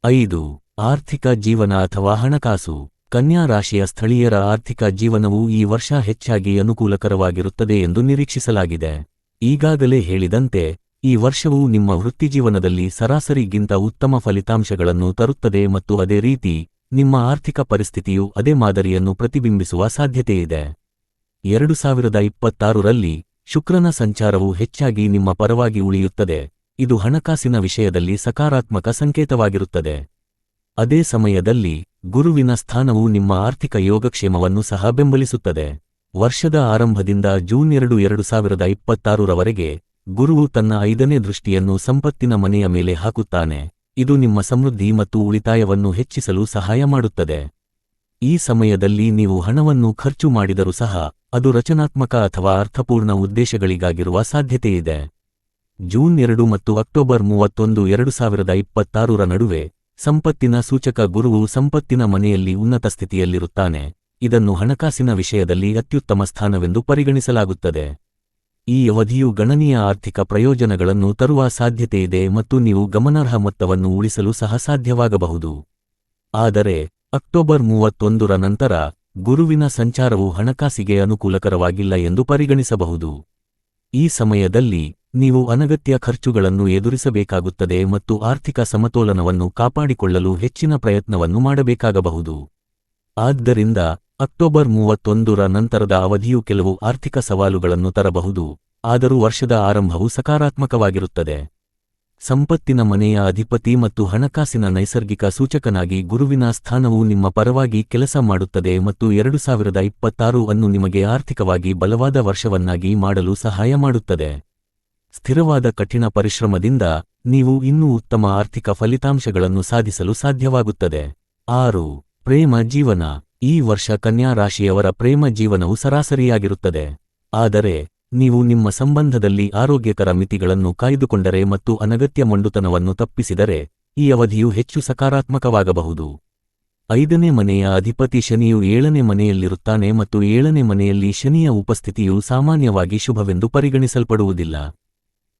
ಐದು, ಆರ್ಥಿಕ ಜೀವನ ಅಥವಾ ಹಣಕಾಸು. ಕನ್ಯಾ ರಾಶಿಯ ಸ್ಥಳೀಯರ ಆರ್ಥಿಕ ಜೀವನವು ಈ ವರ್ಷ ಹೆಚ್ಚಾಗಿ ಅನುಕೂಲಕರವಾಗಿರುತ್ತದೆ ಎಂದು ನಿರೀಕ್ಷಿಸಲಾಗಿದೆ. ಈಗಾಗಲೇ ಹೇಳಿದಂತೆ ಈ ವರ್ಷವು ನಿಮ್ಮ ವೃತ್ತಿಜೀವನದಲ್ಲಿ ಸರಾಸರಿಗಿಂತ ಉತ್ತಮ ಫಲಿತಾಂಶಗಳನ್ನು ತರುತ್ತದೆ ಮತ್ತು ಅದೇ ರೀತಿ, ನಿಮ್ಮ ಆರ್ಥಿಕ ಪರಿಸ್ಥಿತಿಯು ಅದೇ ಮಾದರಿಯನ್ನು ಪ್ರತಿಬಿಂಬಿಸುವ ಸಾಧ್ಯತೆಯಿದೆ. ಎರಡು ಸಾವಿರದ ಇಪ್ಪತ್ತಾರರಲ್ಲಿ ಶುಕ್ರನ ಸಂಚಾರವು ಹೆಚ್ಚಾಗಿ ನಿಮ್ಮ ಪರವಾಗಿ ಉಳಿಯುತ್ತದೆ. ಇದು ಹಣಕಾಸಿನ ವಿಷಯದಲ್ಲಿ ಸಕಾರಾತ್ಮಕ ಸಂಕೇತವಾಗಿರುತ್ತದೆ. ಅದೇ ಸಮಯದಲ್ಲಿ ಗುರುವಿನ ಸ್ಥಾನವು ನಿಮ್ಮ ಆರ್ಥಿಕ ಯೋಗಕ್ಷೇಮವನ್ನು ಸಹ ಬೆಂಬಲಿಸುತ್ತದೆ. ವರ್ಷದ ಆರಂಭದಿಂದ ಜೂನ್ ಎರಡು ಎರಡು ಸಾವಿರದ ಇಪ್ಪತ್ತಾರರವರೆಗೆ ಗುರುವು ತನ್ನ ಐದನೇ ದೃಷ್ಟಿಯನ್ನು ಸಂಪತ್ತಿನ ಮನೆಯ ಮೇಲೆ ಹಾಕುತ್ತಾನೆ. ಇದು ನಿಮ್ಮ ಸಮೃದ್ಧಿ ಮತ್ತು ಉಳಿತಾಯವನ್ನು ಹೆಚ್ಚಿಸಲು ಸಹಾಯ ಮಾಡುತ್ತದೆ. ಈ ಸಮಯದಲ್ಲಿ ನೀವು ಹಣವನ್ನು ಖರ್ಚು ಮಾಡಿದರೂ ಸಹ, ಅದು ರಚನಾತ್ಮಕ ಅಥವಾ ಅರ್ಥಪೂರ್ಣ ಉದ್ದೇಶಗಳಿಗಾಗಿರುವ ಸಾಧ್ಯತೆಯಿದೆ. ಜೂನ್ ಎರಡು ಮತ್ತು ಅಕ್ಟೋಬರ್ ಮೂವತ್ತೊಂದು ಎರಡು ಸಾವಿರದ ಇಪ್ಪತ್ತಾರರ ನಡುವೆ, ಸಂಪತ್ತಿನ ಸೂಚಕ ಗುರುವು ಸಂಪತ್ತಿನ ಮನೆಯಲ್ಲಿ ಉನ್ನತ ಸ್ಥಿತಿಯಲ್ಲಿರುತ್ತಾನೆ. ಇದನ್ನು ಹಣಕಾಸಿನ ವಿಷಯದಲ್ಲಿ ಅತ್ಯುತ್ತಮ ಸ್ಥಾನವೆಂದು ಪರಿಗಣಿಸಲಾಗುತ್ತದೆ. ಈ ಅವಧಿಯು ಗಣನೀಯ ಆರ್ಥಿಕ ಪ್ರಯೋಜನಗಳನ್ನು ತರುವ ಸಾಧ್ಯತೆಯಿದೆ ಮತ್ತು ನೀವು ಗಮನಾರ್ಹ ಮೊತ್ತವನ್ನು ಉಳಿಸಲು ಸಹ ಸಾಧ್ಯವಾಗಬಹುದು. ಆದರೆ, ಅಕ್ಟೋಬರ್ ಮೂವತ್ತೊಂದರ ನಂತರ ಗುರುವಿನ ಸಂಚಾರವು ಹಣಕಾಸಿಗೆ ಅನುಕೂಲಕರವಾಗಿಲ್ಲ ಎಂದು ಪರಿಗಣಿಸಬಹುದು. ಈ ಸಮಯದಲ್ಲಿ ನೀವು ಅನಗತ್ಯ ಖರ್ಚುಗಳನ್ನು ಎದುರಿಸಬೇಕಾಗುತ್ತದೆ ಮತ್ತು ಆರ್ಥಿಕ ಸಮತೋಲನವನ್ನು ಕಾಪಾಡಿಕೊಳ್ಳಲು ಹೆಚ್ಚಿನ ಪ್ರಯತ್ನವನ್ನು ಮಾಡಬೇಕಾಗಬಹುದು. ಆದ್ದರಿಂದ ಅಕ್ಟೋಬರ್ ಮೂವತ್ತೊಂದರ ನಂತರದ ಅವಧಿಯು ಕೆಲವು ಆರ್ಥಿಕ ಸವಾಲುಗಳನ್ನು ತರಬಹುದು, ಆದರೂ ವರ್ಷದ ಆರಂಭವು ಸಕಾರಾತ್ಮಕವಾಗಿರುತ್ತದೆ. ಸಂಪತ್ತಿನ ಮನೆಯ ಅಧಿಪತಿ ಮತ್ತು ಹಣಕಾಸಿನ ನೈಸರ್ಗಿಕ ಸೂಚಕನಾಗಿ ಗುರುವಿನ ಸ್ಥಾನವು ನಿಮ್ಮ ಪರವಾಗಿ ಕೆಲಸ ಮಾಡುತ್ತದೆ ಮತ್ತು ಎರಡು ಸಾವಿರದ ಇಪ್ಪತ್ತಾರು ಅನ್ನು ನಿಮಗೆ ಆರ್ಥಿಕವಾಗಿ ಬಲವಾದ ವರ್ಷವನ್ನಾಗಿ ಮಾಡಲು ಸಹಾಯ ಮಾಡುತ್ತದೆ. ಸ್ಥಿರವಾದ ಕಠಿಣ ಪರಿಶ್ರಮದಿಂದ ನೀವು ಇನ್ನೂ ಉತ್ತಮ ಆರ್ಥಿಕ ಫಲಿತಾಂಶಗಳನ್ನು ಸಾಧಿಸಲು ಸಾಧ್ಯವಾಗುತ್ತದೆ. ಆರು. ಪ್ರೇಮ, ಜೀವನ. ಈ ವರ್ಷ ಕನ್ಯಾ ರಾಶಿಯವರ ಪ್ರೇಮ ಜೀವನವು ಸರಾಸರಿಯಾಗಿರುತ್ತದೆ. ಆದರೆ, ನೀವು ನಿಮ್ಮ ಸಂಬಂಧದಲ್ಲಿ ಆರೋಗ್ಯಕರ ಮಿತಿಗಳನ್ನು ಕಾಯ್ದುಕೊಂಡರೆ ಮತ್ತು ಅನಗತ್ಯ ಮೊಂಡುತನವನ್ನು ತಪ್ಪಿಸಿದರೆ, ಈ ಅವಧಿಯು ಹೆಚ್ಚು ಸಕಾರಾತ್ಮಕವಾಗಬಹುದು. ಐದನೇ ಮನೆಯ ಅಧಿಪತಿ ಶನಿಯು ಏಳನೇ ಮನೆಯಲ್ಲಿರುತ್ತಾನೆ ಮತ್ತು ಏಳನೇ ಮನೆಯಲ್ಲಿ ಶನಿಯ ಉಪಸ್ಥಿತಿಯು ಸಾಮಾನ್ಯವಾಗಿ ಶುಭವೆಂದು ಪರಿಗಣಿಸಲ್ಪಡುವುದಿಲ್ಲ.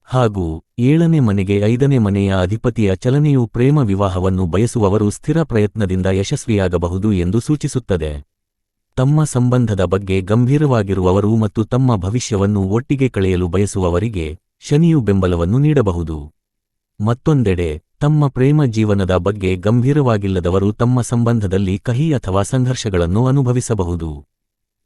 ಹಾಗೂ ಏಳನೇ ಮನೆಗೆ ಐದನೇ ಮನೆಯ ಅಧಿಪತಿಯ ಚಲನೆಯು ಪ್ರೇಮ ವಿವಾಹವನ್ನು ಬಯಸುವವರು ಸ್ಥಿರ ಪ್ರಯತ್ನದಿಂದ ಯಶಸ್ವಿಯಾಗಬಹುದು ಎಂದು ಸೂಚಿಸುತ್ತದೆ. ತಮ್ಮ ಸಂಬಂಧದ ಬಗ್ಗೆ ಗಂಭೀರವಾಗಿರುವವರು ಮತ್ತು ತಮ್ಮ ಭವಿಷ್ಯವನ್ನು ಒಟ್ಟಿಗೆ ಕಳೆಯಲು ಬಯಸುವವರಿಗೆ ಶನಿಯು ಬೆಂಬಲವನ್ನು ನೀಡಬಹುದು. ಮತ್ತೊಂದೆಡೆ, ತಮ್ಮ ಪ್ರೇಮ ಜೀವನದ ಬಗ್ಗೆ ಗಂಭೀರವಾಗಿಲ್ಲದವರು ತಮ್ಮ ಸಂಬಂಧದಲ್ಲಿ ಕಹಿ ಅಥವಾ ಸಂಘರ್ಷಗಳನ್ನು ಅನುಭವಿಸಬಹುದು.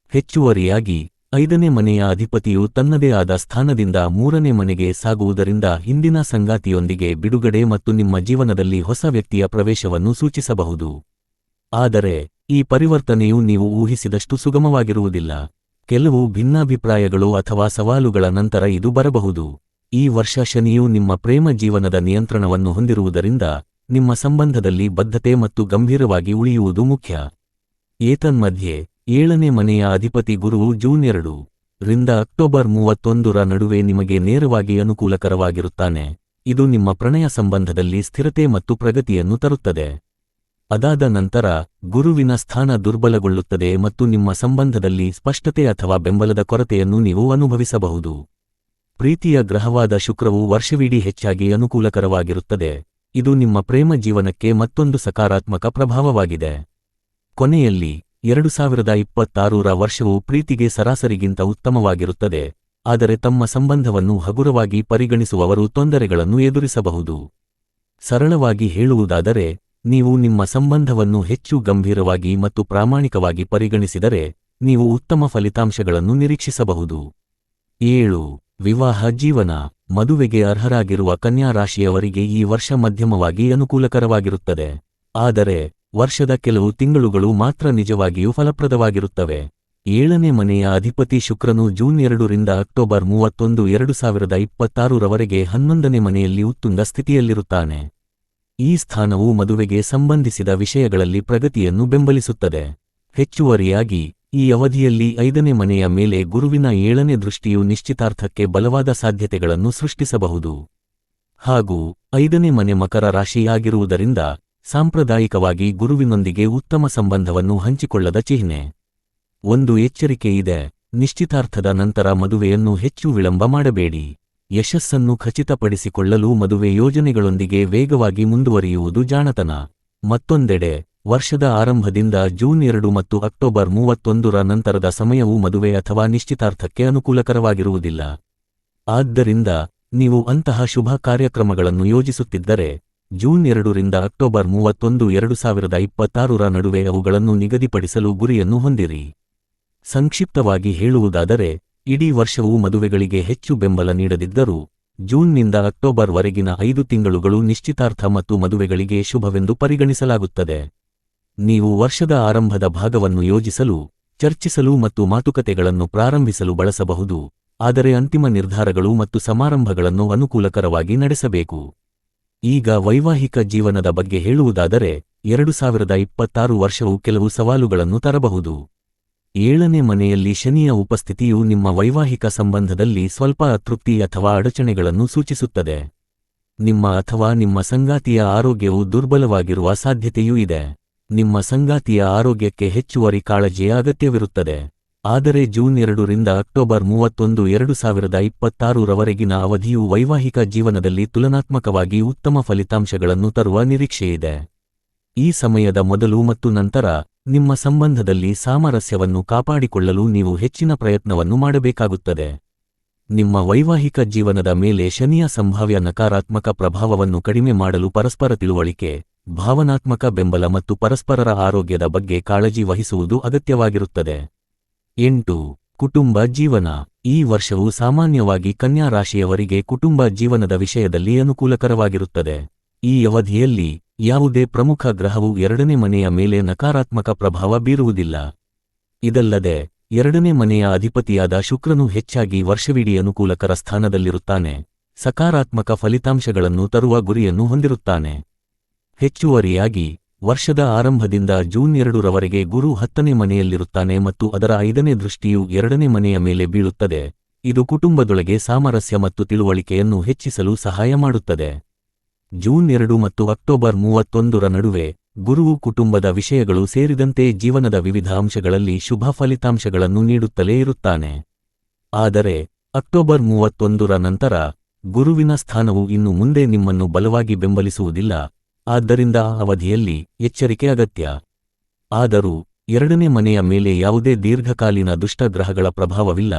ಹೆಚ್ಚುವರಿಯಾಗಿ ಐದನೇ ಮನೆಯ ಅಧಿಪತಿಯು ತನ್ನದೇ ಆದ ಸ್ಥಾನದಿಂದ ಮೂರನೇ ಮನೆಗೆ ಸಾಗುವುದರಿಂದ ಹಿಂದಿನ ಸಂಗಾತಿಯೊಂದಿಗೆ ಬಿಡುಗಡೆ ಮತ್ತು ನಿಮ್ಮ ಜೀವನದಲ್ಲಿ ಹೊಸ ವ್ಯಕ್ತಿಯ ಪ್ರವೇಶವನ್ನು ಸೂಚಿಸಬಹುದು. ಆದರೆ, ಈ ಪರಿವರ್ತನೆಯು ನೀವು ಊಹಿಸಿದಷ್ಟು ಸುಗಮವಾಗಿರುವುದಿಲ್ಲ. ಕೆಲವು ಭಿನ್ನಾಭಿಪ್ರಾಯಗಳು ಅಥವಾ ಸವಾಲುಗಳ ನಂತರ ಇದು ಬರಬಹುದು. ಈ ವರ್ಷ ಶನಿಯು ನಿಮ್ಮ ಪ್ರೇಮ ಜೀವನದ ನಿಯಂತ್ರಣವನ್ನು ಹೊಂದಿರುವುದರಿಂದ ನಿಮ್ಮ ಸಂಬಂಧದಲ್ಲಿ ಬದ್ಧತೆ ಮತ್ತು ಗಂಭೀರವಾಗಿ ಉಳಿಯುವುದು ಮುಖ್ಯ. ಏತನ್ಮಧ್ಯೆ ಏಳನೇ ಮನೆಯ ಅಧಿಪತಿ ಗುರುವು ಜೂನ್ ಎರಡು ರಿಂದ ಅಕ್ಟೋಬರ್ ಮೂವತ್ತೊಂದರ ನಡುವೆ ನಿಮಗೆ ನೇರವಾಗಿ ಅನುಕೂಲಕರವಾಗಿರುತ್ತಾನೆ. ಇದು ನಿಮ್ಮ ಪ್ರಣಯ ಸಂಬಂಧದಲ್ಲಿ ಸ್ಥಿರತೆ ಮತ್ತು ಪ್ರಗತಿಯನ್ನು ತರುತ್ತದೆ. ಅದಾದ ನಂತರ ಗುರುವಿನ ಸ್ಥಾನ ದುರ್ಬಲಗೊಳ್ಳುತ್ತದೆ ಮತ್ತು ನಿಮ್ಮ ಸಂಬಂಧದಲ್ಲಿ ಸ್ಪಷ್ಟತೆ ಅಥವಾ ಬೆಂಬಲದ ಕೊರತೆಯನ್ನು ನೀವು ಅನುಭವಿಸಬಹುದು. ಪ್ರೀತಿಯ ಗ್ರಹವಾದ ಶುಕ್ರವು ವರ್ಷವಿಡೀ ಹೆಚ್ಚಾಗಿ ಅನುಕೂಲಕರವಾಗಿರುತ್ತದೆ. ಇದು ನಿಮ್ಮ ಪ್ರೇಮ ಜೀವನಕ್ಕೆ ಮತ್ತೊಂದು ಸಕಾರಾತ್ಮಕ ಪ್ರಭಾವವಾಗಿದೆ. ಕೊನೆಯಲ್ಲಿ ಎರಡು ಸಾವಿರದ ಇಪ್ಪತ್ತಾರೂರ ವರ್ಷವು ಪ್ರೀತಿಗೆ ಸರಾಸರಿಗಿಂತ ಉತ್ತಮವಾಗಿರುತ್ತದೆ, ಆದರೆ ತಮ್ಮ ಸಂಬಂಧವನ್ನು ಹಗುರವಾಗಿ ಪರಿಗಣಿಸುವವರು ತೊಂದರೆಗಳನ್ನು ಎದುರಿಸಬಹುದು. ಸರಳವಾಗಿ ಹೇಳುವುದಾದರೆ, ನೀವು ನಿಮ್ಮ ಸಂಬಂಧವನ್ನು ಹೆಚ್ಚು ಗಂಭೀರವಾಗಿ ಮತ್ತು ಪ್ರಾಮಾಣಿಕವಾಗಿ ಪರಿಗಣಿಸಿದರೆ, ನೀವು ಉತ್ತಮ ಫಲಿತಾಂಶಗಳನ್ನು ನಿರೀಕ್ಷಿಸಬಹುದು. ಏಳು. ವಿವಾಹ ಜೀವನ. ಮದುವೆಗೆ ಅರ್ಹರಾಗಿರುವ ಕನ್ಯಾ ರಾಶಿಯವರಿಗೆ ಈ ವರ್ಷ ಮಧ್ಯಮವಾಗಿ ಅನುಕೂಲಕರವಾಗಿರುತ್ತದೆ. ಆದರೆ ವರ್ಷದ ಕೆಲವು ತಿಂಗಳುಗಳು ಮಾತ್ರ ನಿಜವಾಗಿಯೂ ಫಲಪ್ರದವಾಗಿರುತ್ತವೆ. ಏಳನೇ ಮನೆಯ ಅಧಿಪತಿ ಶುಕ್ರನು ಜೂನ್ ಎರಡರಿಂದ ಅಕ್ಟೋಬರ್ ಮೂವತ್ತೊಂದು, ಎರಡು ಸಾವಿರದ ಇಪ್ಪತ್ತಾರರವರೆಗೆ ಹನ್ನೊಂದನೇ ಮನೆಯಲ್ಲಿ ಉತ್ತುಂಗ ಸ್ಥಿತಿಯಲ್ಲಿರುತ್ತಾನೆ. ಈ ಸ್ಥಾನವು ಮದುವೆಗೆ ಸಂಬಂಧಿಸಿದ ವಿಷಯಗಳಲ್ಲಿ ಪ್ರಗತಿಯನ್ನು ಬೆಂಬಲಿಸುತ್ತದೆ. ಹೆಚ್ಚುವರಿಯಾಗಿ, ಈ ಅವಧಿಯಲ್ಲಿ ಐದನೇ ಮನೆಯ ಮೇಲೆ ಗುರುವಿನ ಏಳನೇ ದೃಷ್ಟಿಯು ನಿಶ್ಚಿತಾರ್ಥಕ್ಕೆ ಬಲವಾದ ಸಾಧ್ಯತೆಗಳನ್ನು ಸೃಷ್ಟಿಸಬಹುದು. ಹಾಗೂ, ಐದನೇ ಮನೆ ಮಕರ ರಾಶಿಯಾಗಿರುವುದರಿಂದ ಸಾಂಪ್ರದಾಯಿಕವಾಗಿ ಗುರುವಿನೊಂದಿಗೆ ಉತ್ತಮ ಸಂಬಂಧವನ್ನು ಹಂಚಿಕೊಳ್ಳದ ಚಿಹ್ನೆ. ಒಂದು ಎಚ್ಚರಿಕೆ ಇದೆ. ನಿಶ್ಚಿತಾರ್ಥದ ನಂತರ ಮದುವೆಯನ್ನು ಹೆಚ್ಚು ವಿಳಂಬ ಮಾಡಬೇಡಿ. ಯಶಸ್ಸನ್ನು ಖಚಿತಪಡಿಸಿಕೊಳ್ಳಲು ಮದುವೆ ಯೋಜನೆಗಳೊಂದಿಗೆ ವೇಗವಾಗಿ ಮುಂದುವರಿಯುವುದು ಜಾಣತನ. ಮತ್ತೊಂದೆಡೆ, ವರ್ಷದ ಆರಂಭದಿಂದ ಜೂನ್ ಎರಡು ಮತ್ತು ಅಕ್ಟೋಬರ್ ಮೂವತ್ತೊಂದರ ನಂತರದ ಸಮಯವು ಮದುವೆ ಅಥವಾ ನಿಶ್ಚಿತಾರ್ಥಕ್ಕೆ ಅನುಕೂಲಕರವಾಗಿರುವುದಿಲ್ಲ. ಆದ್ದರಿಂದ, ನೀವು ಅಂತಹ ಶುಭ ಕಾರ್ಯಕ್ರಮಗಳನ್ನು ಯೋಜಿಸುತ್ತಿದ್ದರೆ ಜೂನ್ ಎರಡರಿಂದ ಅಕ್ಟೋಬರ್ ಮೂವತ್ತೊಂದು ಎರಡು ಸಾವಿರದ ಇಪ್ಪತ್ತಾರರ ನಡುವೆ ಅವುಗಳನ್ನು ನಿಗದಿಪಡಿಸಲು ಗುರಿಯನ್ನು ಹೊಂದಿರಿ. ಸಂಕ್ಷಿಪ್ತವಾಗಿ ಹೇಳುವುದಾದರೆ, ಇಡೀ ವರ್ಷವೂ ಮದುವೆಗಳಿಗೆ ಹೆಚ್ಚು ಬೆಂಬಲ ನೀಡದಿದ್ದರೂ, ಜೂನ್ನಿಂದ ಅಕ್ಟೋಬರ್ ವರೆಗಿನ ಐದು ತಿಂಗಳುಗಳು ನಿಶ್ಚಿತಾರ್ಥ ಮತ್ತು ಮದುವೆಗಳಿಗೆ ಶುಭವೆಂದು ಪರಿಗಣಿಸಲಾಗುತ್ತದೆ. ನೀವು ವರ್ಷದ ಆರಂಭದ ಭಾಗವನ್ನು ಯೋಜಿಸಲು, ಚರ್ಚಿಸಲು ಮತ್ತು ಮಾತುಕತೆಗಳನ್ನು ಪ್ರಾರಂಭಿಸಲು ಬಳಸಬಹುದು, ಆದರೆ ಅಂತಿಮ ನಿರ್ಧಾರಗಳು ಮತ್ತು ಸಮಾರಂಭಗಳನ್ನು ಅನುಕೂಲಕರವಾಗಿ ನಡೆಸಬೇಕು. ಈಗ ವೈವಾಹಿಕ ಜೀವನದ ಬಗ್ಗೆ ಹೇಳುವುದಾದರೆ, ಎರಡು ಸಾವಿರದ ಇಪ್ಪತ್ತಾರು ವರ್ಷವು ಕೆಲವು ಸವಾಲುಗಳನ್ನು ತರಬಹುದು. ಏಳನೇ ಮನೆಯಲ್ಲಿ ಶನಿಯ ಉಪಸ್ಥಿತಿಯು ನಿಮ್ಮ ವೈವಾಹಿಕ ಸಂಬಂಧದಲ್ಲಿ ಸ್ವಲ್ಪ ಅತೃಪ್ತಿ ಅಥವಾ ಅಡಚಣೆಗಳನ್ನು ಸೂಚಿಸುತ್ತದೆ. ನಿಮ್ಮ ಅಥವಾ ನಿಮ್ಮ ಸಂಗಾತಿಯ ಆರೋಗ್ಯವು ದುರ್ಬಲವಾಗಿರುವ ಸಾಧ್ಯತೆಯೂ ಇದೆ. ನಿಮ್ಮ ಸಂಗಾತಿಯ ಆರೋಗ್ಯಕ್ಕೆ ಹೆಚ್ಚುವರಿ ಕಾಳಜಿಯ ಅಗತ್ಯವಿರುತ್ತದೆ. ಆದರೆ ಜೂನ್ ಎರಡರಿಂದ ಅಕ್ಟೋಬರ್ ಮೂವತ್ತೊಂದು ಎರಡು ಸಾವಿರದ ಇಪ್ಪತ್ತಾರರವರೆಗಿನ ಅವಧಿಯು ವೈವಾಹಿಕ ಜೀವನದಲ್ಲಿ ತುಲನಾತ್ಮಕವಾಗಿ ಉತ್ತಮ ಫಲಿತಾಂಶಗಳನ್ನು ತರುವ ನಿರೀಕ್ಷೆಯಿದೆ. ಈ ಸಮಯದ ಮೊದಲು ಮತ್ತು ನಂತರ ನಿಮ್ಮ ಸಂಬಂಧದಲ್ಲಿ ಸಾಮರಸ್ಯವನ್ನು ಕಾಪಾಡಿಕೊಳ್ಳಲು ನೀವು ಹೆಚ್ಚಿನ ಪ್ರಯತ್ನವನ್ನು ಮಾಡಬೇಕಾಗುತ್ತದೆ. ನಿಮ್ಮ ವೈವಾಹಿಕ ಜೀವನದ ಮೇಲೆ ಶನಿಯ ಸಂಭಾವ್ಯ ನಕಾರಾತ್ಮಕ ಪ್ರಭಾವವನ್ನು ಕಡಿಮೆ ಮಾಡಲು ಪರಸ್ಪರ ತಿಳುವಳಿಕೆ, ಭಾವನಾತ್ಮಕ ಬೆಂಬಲ ಮತ್ತು ಪರಸ್ಪರರ ಆರೋಗ್ಯದ ಬಗ್ಗೆ ಕಾಳಜಿ ವಹಿಸುವುದು ಅಗತ್ಯವಾಗಿರುತ್ತದೆ. ಎಂಟು, ಕುಟುಂಬ ಜೀವನ. ಈ ವರ್ಷವು ಸಾಮಾನ್ಯವಾಗಿ ಕನ್ಯಾ ರಾಶಿಯವರಿಗೆ ಕುಟುಂಬ ಜೀವನದ ವಿಷಯದಲ್ಲಿ ಅನುಕೂಲಕರವಾಗಿರುತ್ತದೆ. ಈ ಅವಧಿಯಲ್ಲಿ ಯಾವುದೇ ಪ್ರಮುಖ ಗ್ರಹವು ಎರಡನೇ ಮನೆಯ ಮೇಲೆ ನಕಾರಾತ್ಮಕ ಪ್ರಭಾವ ಬೀರುವುದಿಲ್ಲ. ಇದಲ್ಲದೆ, ಎರಡನೇ ಮನೆಯ ಅಧಿಪತಿಯಾದ ಶುಕ್ರನು ಹೆಚ್ಚಾಗಿ ವರ್ಷವಿಡೀ ಅನುಕೂಲಕರ ಸ್ಥಾನದಲ್ಲಿರುತ್ತಾನೆ. ಸಕಾರಾತ್ಮಕ ಫಲಿತಾಂಶಗಳನ್ನು ತರುವ ಗುರಿಯನ್ನು ಹೊಂದಿರುತ್ತಾನೆ. ಹೆಚ್ಚುವರಿಯಾಗಿ ವರ್ಷದ ಆರಂಭದಿಂದ ಜೂನ್ ಎರಡರವರೆಗೆ ಗುರು ಹತ್ತನೇ ಮನೆಯಲ್ಲಿರುತ್ತಾನೆ ಮತ್ತು ಅದರ ಐದನೇ ದೃಷ್ಟಿಯು ಎರಡನೇ ಮನೆಯ ಮೇಲೆ ಬೀಳುತ್ತದೆ. ಇದು ಕುಟುಂಬದೊಳಗೆ ಸಾಮರಸ್ಯ ಮತ್ತು ತಿಳುವಳಿಕೆಯನ್ನು ಹೆಚ್ಚಿಸಲು ಸಹಾಯ ಮಾಡುತ್ತದೆ. ಜೂನ್ ಎರಡು ಮತ್ತು ಅಕ್ಟೋಬರ್ ಮೂವತ್ತೊಂದರ ನಡುವೆ ಗುರುವು ಕುಟುಂಬದ ವಿಷಯಗಳು ಸೇರಿದಂತೆ ಜೀವನದ ವಿವಿಧ ಅಂಶಗಳಲ್ಲಿ ಶುಭ ಫಲಿತಾಂಶಗಳನ್ನು ನೀಡುತ್ತಲೇ ಇರುತ್ತಾನೆ. ಆದರೆ, ಅಕ್ಟೋಬರ್ ಮೂವತ್ತೊಂದರ ನಂತರ ಗುರುವಿನ ಸ್ಥಾನವು ಇನ್ನು ಮುಂದೆ ನಿಮ್ಮನ್ನು ಬಲವಾಗಿ ಬೆಂಬಲಿಸುವುದಿಲ್ಲ. ಆದ್ದರಿಂದ ಅವಧಿಯಲ್ಲಿ ಎಚ್ಚರಿಕೆ ಅಗತ್ಯ. ಆದರೂ ಎರಡನೇ ಮನೆಯ ಮೇಲೆ ಯಾವುದೇ ದೀರ್ಘಕಾಲೀನ ದುಷ್ಟಗ್ರಹಗಳ ಪ್ರಭಾವವಿಲ್ಲ.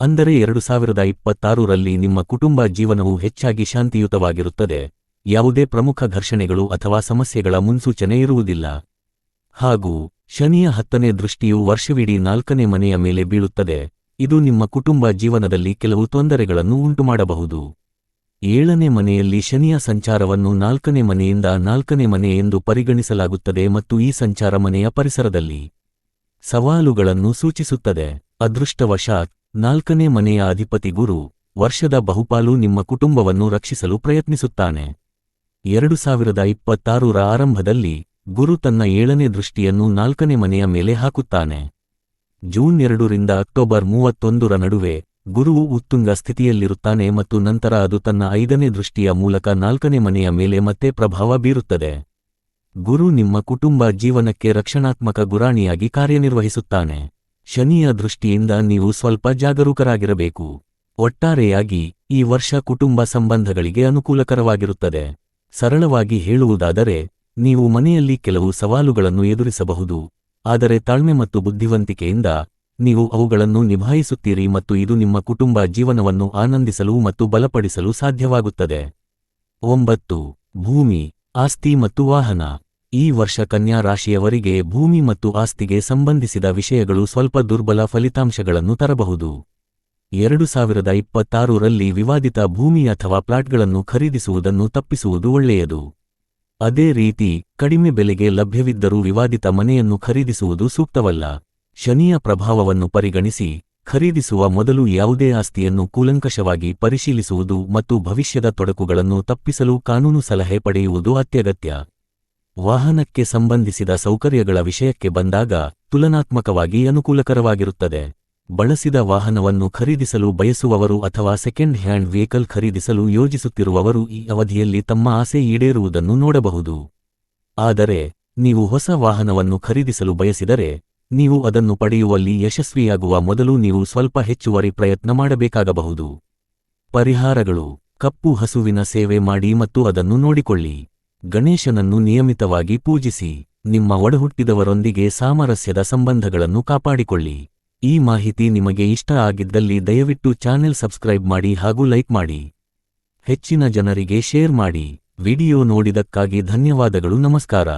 ಅಂದರೆ ಎರಡು ಸಾವಿರದ ಇಪ್ಪತ್ತಾರರಲ್ಲಿ ನಿಮ್ಮ ಕುಟುಂಬ ಜೀವನವು ಹೆಚ್ಚಾಗಿ ಶಾಂತಿಯುತವಾಗಿರುತ್ತದೆ. ಯಾವುದೇ ಪ್ರಮುಖ ಘರ್ಷಣೆಗಳು ಅಥವಾ ಸಮಸ್ಯೆಗಳ ಮುನ್ಸೂಚನೆ ಇರುವುದಿಲ್ಲ. ಹಾಗೂ ಶನಿಯ ಹತ್ತನೇ ದೃಷ್ಟಿಯು ವರ್ಷವಿಡೀ ನಾಲ್ಕನೇ ಮನೆಯ ಮೇಲೆ ಬೀಳುತ್ತದೆ. ಇದು ನಿಮ್ಮ ಕುಟುಂಬ ಜೀವನದಲ್ಲಿ ಕೆಲವು ತೊಂದರೆಗಳನ್ನು ಉಂಟುಮಾಡಬಹುದು. ಏಳನೇ ಮನೆಯಲ್ಲಿ ಶನಿಯ ಸಂಚಾರವನ್ನು ನಾಲ್ಕನೇ ಮನೆಯಿಂದ ನಾಲ್ಕನೇ ಮನೆ ಎಂದು ಪರಿಗಣಿಸಲಾಗುತ್ತದೆ ಮತ್ತು ಈ ಸಂಚಾರ ಮನೆಯ ಪರಿಸರದಲ್ಲಿ ಸವಾಲುಗಳನ್ನು ಸೂಚಿಸುತ್ತದೆ. ಅದೃಷ್ಟವಶಾತ್, ನಾಲ್ಕನೇ ಮನೆಯ ಅಧಿಪತಿ ಗುರು, ವರ್ಷದ ಬಹುಪಾಲು ನಿಮ್ಮ ಕುಟುಂಬವನ್ನು ರಕ್ಷಿಸಲು ಪ್ರಯತ್ನಿಸುತ್ತಾನೆ. ಎರಡು ಸಾವಿರದ ಇಪ್ಪತ್ತಾರರ ಆರಂಭದಲ್ಲಿ ಗುರು ತನ್ನ ಏಳನೇ ದೃಷ್ಟಿಯನ್ನು ನಾಲ್ಕನೇ ಮನೆಯ ಮೇಲೆ ಹಾಕುತ್ತಾನೆ. ಜೂನ್ ಎರಡರಿಂದ ಅಕ್ಟೋಬರ್ ಮೂವತ್ತೊಂದರ ನಡುವೆ ಗುರುವು ಉತ್ತುಂಗ ಸ್ಥಿತಿಯಲ್ಲಿರುತ್ತಾನೆ ಮತ್ತು ನಂತರ ಅದು ತನ್ನ ಐದನೇ ದೃಷ್ಟಿಯ ಮೂಲಕ ನಾಲ್ಕನೇ ಮನೆಯ ಮೇಲೆ ಮತ್ತೆ ಪ್ರಭಾವ ಬೀರುತ್ತದೆ. ಗುರು ನಿಮ್ಮ ಕುಟುಂಬ ಜೀವನಕ್ಕೆ ರಕ್ಷಣಾತ್ಮಕ ಗುರಾಣಿಯಾಗಿ ಕಾರ್ಯನಿರ್ವಹಿಸುತ್ತಾನೆ. ಶನಿಯ ದೃಷ್ಟಿಯಿಂದ ನೀವು ಸ್ವಲ್ಪ ಜಾಗರೂಕರಾಗಿರಬೇಕು. ಒಟ್ಟಾರೆಯಾಗಿ, ಈ ವರ್ಷ ಕುಟುಂಬ ಸಂಬಂಧಗಳಿಗೆ ಅನುಕೂಲಕರವಾಗಿರುತ್ತದೆ. ಸರಳವಾಗಿ ಹೇಳುವುದಾದರೆ, ನೀವು ಮನೆಯಲ್ಲಿ ಕೆಲವು ಸವಾಲುಗಳನ್ನು ಎದುರಿಸಬಹುದು. ಆದರೆ ತಾಳ್ಮೆ ಮತ್ತು ಬುದ್ಧಿವಂತಿಕೆಯಿಂದ ನೀವು ಅವುಗಳನ್ನು ನಿಭಾಯಿಸುತ್ತೀರಿ ಮತ್ತು ಇದು ನಿಮ್ಮ ಕುಟುಂಬ ಜೀವನವನ್ನು ಆನಂದಿಸಲು ಮತ್ತು ಬಲಪಡಿಸಲು ಸಾಧ್ಯವಾಗುತ್ತದೆ. ಒಂಬತ್ತು, ಭೂಮಿ, ಆಸ್ತಿ ಮತ್ತು ವಾಹನ. ಈ ವರ್ಷ ಕನ್ಯಾ ರಾಶಿಯವರಿಗೆ ಭೂಮಿ ಮತ್ತು ಆಸ್ತಿಗೆ ಸಂಬಂಧಿಸಿದ ವಿಷಯಗಳು ಸ್ವಲ್ಪ ದುರ್ಬಲ ಫಲಿತಾಂಶಗಳನ್ನು ತರಬಹುದು. ಎರಡು ಸಾವಿರದ ಇಪ್ಪತ್ತಾರರಲ್ಲಿ ವಿವಾದಿತ ಭೂಮಿ ಅಥವಾ ಪ್ಲಾಟ್ಗಳನ್ನು ಖರೀದಿಸುವುದನ್ನು ತಪ್ಪಿಸುವುದು ಒಳ್ಳೆಯದು. ಅದೇ ರೀತಿ, ಕಡಿಮೆ ಬೆಲೆಗೆ ಲಭ್ಯವಿದ್ದರೂ ವಿವಾದಿತ ಮನೆಯನ್ನು ಖರೀದಿಸುವುದು ಸೂಕ್ತವಲ್ಲ. ಶನಿಯ ಪ್ರಭಾವವನ್ನು ಪರಿಗಣಿಸಿ ಖರೀದಿಸುವ ಮೊದಲು ಯಾವುದೇ ಆಸ್ತಿಯನ್ನು ಕೂಲಂಕಷವಾಗಿ ಪರಿಶೀಲಿಸುವುದು ಮತ್ತು ಭವಿಷ್ಯದ ತೊಡಕುಗಳನ್ನು ತಪ್ಪಿಸಲು ಕಾನೂನು ಸಲಹೆ ಪಡೆಯುವುದು ಅತ್ಯಗತ್ಯ. ವಾಹನಕ್ಕೆ ಸಂಬಂಧಿಸಿದ ಸೌಕರ್ಯಗಳ ವಿಷಯಕ್ಕೆ ಬಂದಾಗ ತುಲನಾತ್ಮಕವಾಗಿ ಅನುಕೂಲಕರವಾಗಿರುತ್ತದೆ. ಬಳಸಿದ ವಾಹನವನ್ನು ಖರೀದಿಸಲು ಬಯಸುವವರು ಅಥವಾ ಸೆಕೆಂಡ್ ಹ್ಯಾಂಡ್ ವೆಹಿಕಲ್ ಖರೀದಿಸಲು ಯೋಜಿಸುತ್ತಿರುವವರು ಈ ಅವಧಿಯಲ್ಲಿ ತಮ್ಮ ಆಸೆ ಈಡೇರುವುದನ್ನು ನೋಡಬಹುದು. ಆದರೆ, ನೀವು ಹೊಸ ವಾಹನವನ್ನು ಖರೀದಿಸಲು ಬಯಸಿದರೆ ನೀವು ಅದನ್ನು ಪಡೆಯುವಲ್ಲಿ ಯಶಸ್ವಿಯಾಗುವ ಮೊದಲು ನೀವು ಸ್ವಲ್ಪ ಹೆಚ್ಚುವರಿ ಪ್ರಯತ್ನ ಮಾಡಬೇಕಾಗಬಹುದು. ಪರಿಹಾರಗಳು. ಕಪ್ಪು ಹಸುವಿನ ಸೇವೆ ಮಾಡಿ ಮತ್ತು ಅದನ್ನು ನೋಡಿಕೊಳ್ಳಿ. ಗಣೇಶನನ್ನು ನಿಯಮಿತವಾಗಿ ಪೂಜಿಸಿ. ನಿಮ್ಮ ಒಡಹುಟ್ಟಿದವರೊಂದಿಗೆ ಸಾಮರಸ್ಯದ ಸಂಬಂಧಗಳನ್ನು ಕಾಪಾಡಿಕೊಳ್ಳಿ. ಈ ಮಾಹಿತಿ ನಿಮಗೆ ಇಷ್ಟ ಆಗಿದ್ದಲ್ಲಿ ದಯವಿಟ್ಟು ಚಾನೆಲ್ ಸಬ್ಸ್ಕ್ರೈಬ್ ಮಾಡಿ ಹಾಗೂ ಲೈಕ್ ಮಾಡಿ. ಹೆಚ್ಚಿನ ಜನರಿಗೆ ಶೇರ್ ಮಾಡಿ. ವಿಡಿಯೋ ನೋಡಿದಕ್ಕಾಗಿ ಧನ್ಯವಾದಗಳು. ನಮಸ್ಕಾರ.